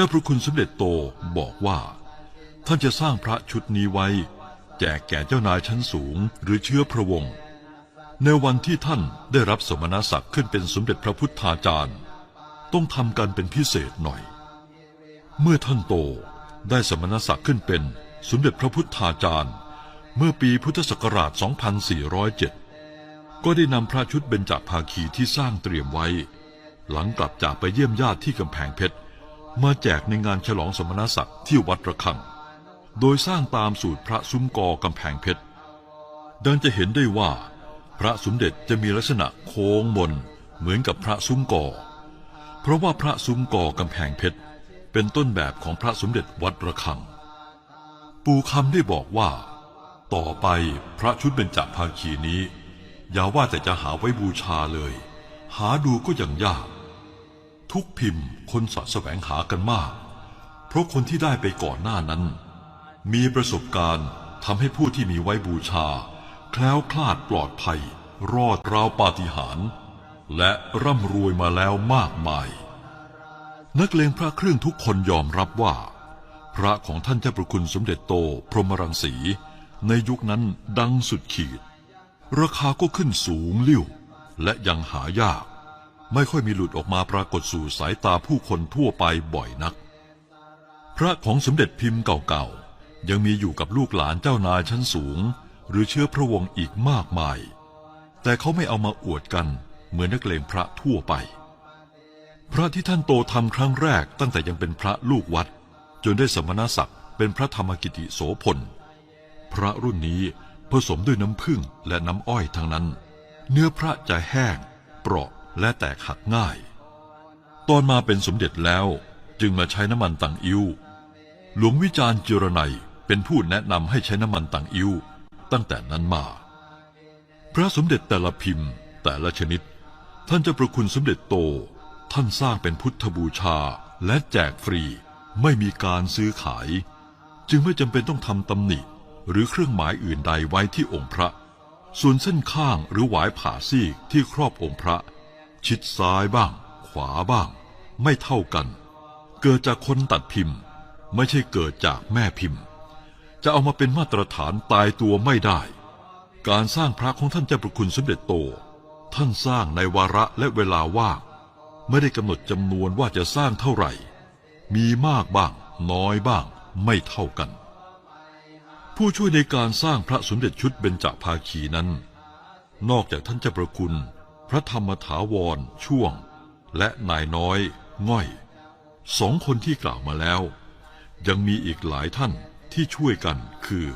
จ้าพระคุณสมเด็จโตบอกว่า ท่านจะสร้างพระชุดนี้ไว้ แจกแก่เจ้านายชั้นสูงหรือเชื้อพระวงศ์ในวันที่ท่านได้รับสมณศักดิ์ขึ้นเป็นสมเด็จพระพุทธาจารย์ ต้องทำกันเป็นพิเศษหน่อย เมื่อท่านโตได้สมณศักดิ์ขึ้นเป็นสมเด็จพระพุทธาจารย์ เมื่อปีพุทธศักราช 2407 ก็ได้นำพระชุดเบญจภาคีที่สร้างเตรียมไว้ หลังกลับจากไปเยี่ยมญาติที่กำแพงเพชร มาแจกในงานฉลองสมณศักดิ์ที่วัดระฆัง โดยสร้างตามสูตรพระซุ้มกอกำแพงเพชร ดังจะเห็นได้ว่า พระสมเด็จจะมีลักษณะโค้งมนเหมือนกับพระซุ้มกอ เพราะว่าพระซุ้มกอกำแพงเพชร เป็นต้นแบบของพระสมเด็จวัดระฆัง ปู่คำได้บอกว่า ต่อไปพระชุดเบญจภาคีนี้ อย่าว่าแต่จะหาไว้บูชาเลย หาดูก็ยังยาก ทุกพิมพ์คนสะแสวงหากันมาก เพราะคนที่ได้ไปก่อนหน้านั้น มีประสบการณ์ทำให้ผู้ที่มีไว้บูชา แคล้วคลาดปลอดภัย รอดราวปาฏิหาริย์และร่ำรวยมาแล้วมากมาย นักเลงพระเครื่องทุกคนยอมรับว่า พระของท่านเจ้าประคุณสมเด็จโตพรหมรังสี ในยุคนั้นดังสุดขีด ราคาก็ขึ้นสูงลิ่วและยังหายาก ไม่ค่อยมีหลุดออกมาปรากฏสู่สายตาผู้คนทั่วไปบ่อยนัก พระของสมเด็จพิมพ์เก่าๆ ยังมีอยู่กับลูกหลานเจ้านายชั้นสูง หรือเชื้อพระวงศ์อีกมากมาย แต่เขาไม่เอามาอวดกันเหมือนนักเลงพระทั่วไป พระที่ท่านโตทำครั้งแรกตั้งแต่ยังเป็นพระลูกวัด จนได้สมณศักดิ์เป็นพระธรรมกิติโสพล พระรุ่นนี้ผสมด้วยน้ำผึ้งและน้ำอ้อยทั้งนั้น เนื้อพระจะแห้ง เปราะ และแตกหักง่าย ตอนมาเป็นสมเด็จแล้วจึงมาใช้น้ำมันต่างอิ้วหลวงวิจารณ์จิรนัยเป็นผู้แนะนำให้ใช้น้ำมันต่างอิ้วตั้งแต่นั้นมา พระสมเด็จแต่ละพิมพ์แต่ละชนิด ท่านจะประคุณสมเด็จโต ท่านสร้างเป็นพุทธบูชาและแจกฟรีไม่มีการซื้อขาย จึงไม่จำเป็นต้องทำตำหนิหรือเครื่องหมายอื่นใดไว้ที่องค์พระ ส่วนเส้นข้างหรือหวายผ่าซีกที่ครอบองค์พระ ชิดซ้ายบ้าง ขวาบ้าง ไม่เท่ากัน เกิดจากคนตัดพิมพ์ ไม่ใช่เกิดจากแม่พิมพ์ จะเอามาเป็นมาตรฐานตายตัวไม่ได้ การสร้างพระของท่านเจ้าประคุณสมเด็จโต ท่านสร้างในวาระและเวลาว่างไม่ได้กำหนดจำนวนว่าจะสร้างเท่าไหร่ มีมากบ้าง น้อยบ้าง ไม่เท่ากัน ผู้ช่วยในการสร้างพระสมเด็จชุดเบญจภาคีนั้น นอกจากท่านเจ้าประคุณ พระธรรมถาวรช่วง และนายน้อยง่อยสองคนที่กล่าวมาแล้ว ยังมีอีกหลายท่านที่ช่วยกันคือ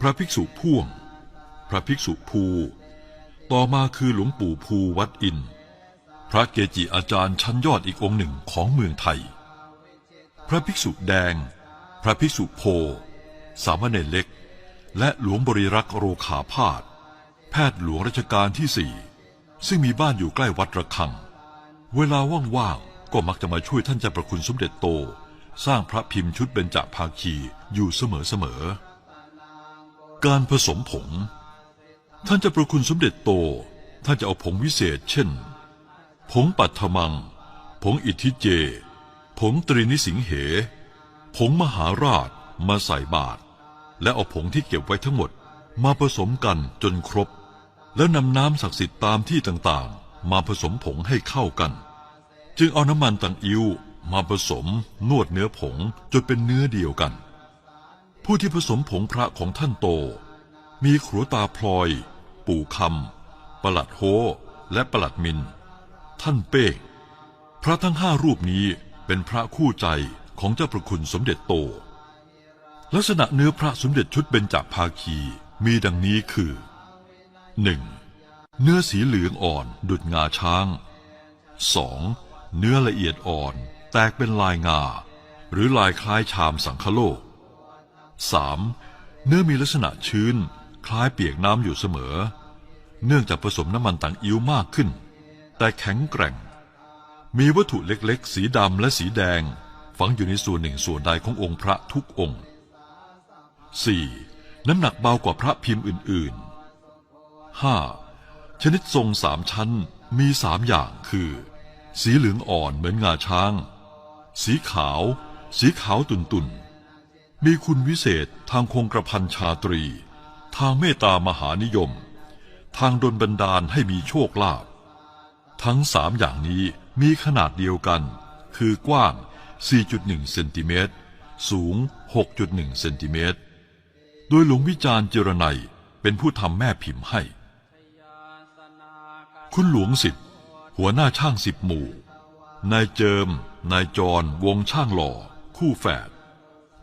พระภิกษุพ่วง พระภิกษุภู ต่อมาคือหลวงปู่ภูวัดอิน พระเกจิอาจารย์ชั้นยอดอีกองค์หนึ่งของเมืองไทย พระภิกษุแดง พระภิกษุโพ สามเณรเล็ก และหลวงบริรักษ์โรขาพาธแพทย์หลวงรัชกาลที่สี่ ซึ่งมีบ้านอยู่ใกล้วัดระฆัง เวลาว่างๆ ก็มักจะมาช่วยท่านเจ้าประคุณสมเด็จโต สร้างพระพิมพ์ชุดเบญจภาคีอยู่เสมอๆ การผสมผง ท่านเจ้าประคุณสมเด็จโต ท่านจะเอาผงวิเศษ เช่น ผงปัทมัง ผงอิทธิเจ ผงตรีนิสิงเห ผงมหาราชมาใส่บาตรและเอาผงที่เก็บไว้ทั้งหมดมาผสมกันจนครบ แล้วนำน้ำศักดิ์สิทธิ์ตามที่ต่างๆ มาผสมผงให้เข้ากัน จึงเอาน้ำมันตังอิ้วมาผสมนวดเนื้อผงจนเป็นเนื้อเดียวกัน ผู้ที่ผสมผงพระของท่านโต มีขรัวตาพลอย ปู่คำประหลัดโฮและประหลัดมิน ท่านเป้งพระทั้งห้ารูปนี้เป็นพระคู่ใจของเจ้าประคุณสมเด็จโต ลักษณะเนื้อพระสมเด็จชุดเบญจภาคีมีดังนี้คือ 1. เนื้อสีเหลืองอ่อนดุดงาช้าง 2. เนื้อละเอียดอ่อนแตกเป็นลายงา หรือลายคล้ายชามสังคโลก 3. เนื้อมีลักษณะชื้น คล้ายเปียกน้ำอยู่เสมอ เนื่องจากผสมน้ำมันต่างอิ้วมากขึ้น แต่แข็งแกร่ง มีวัตถุเล็กๆ สีดำและสีแดง ฝังอยู่ในส่วนหนึ่งส่วนใดขององค์พระทุกองค์ 4. น้ำหนักเบากว่าพระพิมพ์อื่นๆ 5. ชนิดทรงสามชั้นมีสามอย่างคือ สีเหลืองอ่อนเหมือนงาช้าง สีขาว สีขาวตุนตุนมีคุณวิเศษทางคงกระพันชาตรี ทางเมตตามหานิยม ทางดลบันดาลให้มีโชคลาภทั้งสามอย่างนี้มีขนาดเดียวกัน คือกว้าง 4.1 เซนติเมตร สูง 6.1 เซนติเมตร โดยหลวงวิจารณ์เจรไนเป็นผู้ทำแม่พิมพ์ให้ คุณหลวงสิทธิ์หัวหน้าช่างสิบหมู่ นายเจิม นายจร วงช่างหล่อ คู่แฝด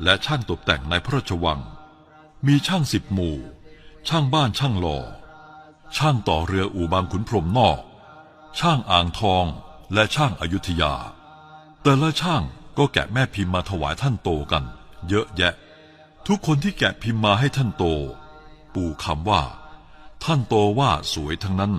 และช่างตกแต่งในพระราชวัง มีช่างสิบหมู่ ช่างบ้านช่างหล่อ ช่างต่อเรืออู่บางขุนพรมนอก ช่างอ่างทอง และช่างอายุทยา แต่ละช่างก็แกะแม่พิมพ์มาถวายท่านโตกัน เยอะแยะ ทุกคนที่แกะพิมพ์มาให้ท่านโต ปู่คำว่า ท่านโตว่าสวยทั้งนั้น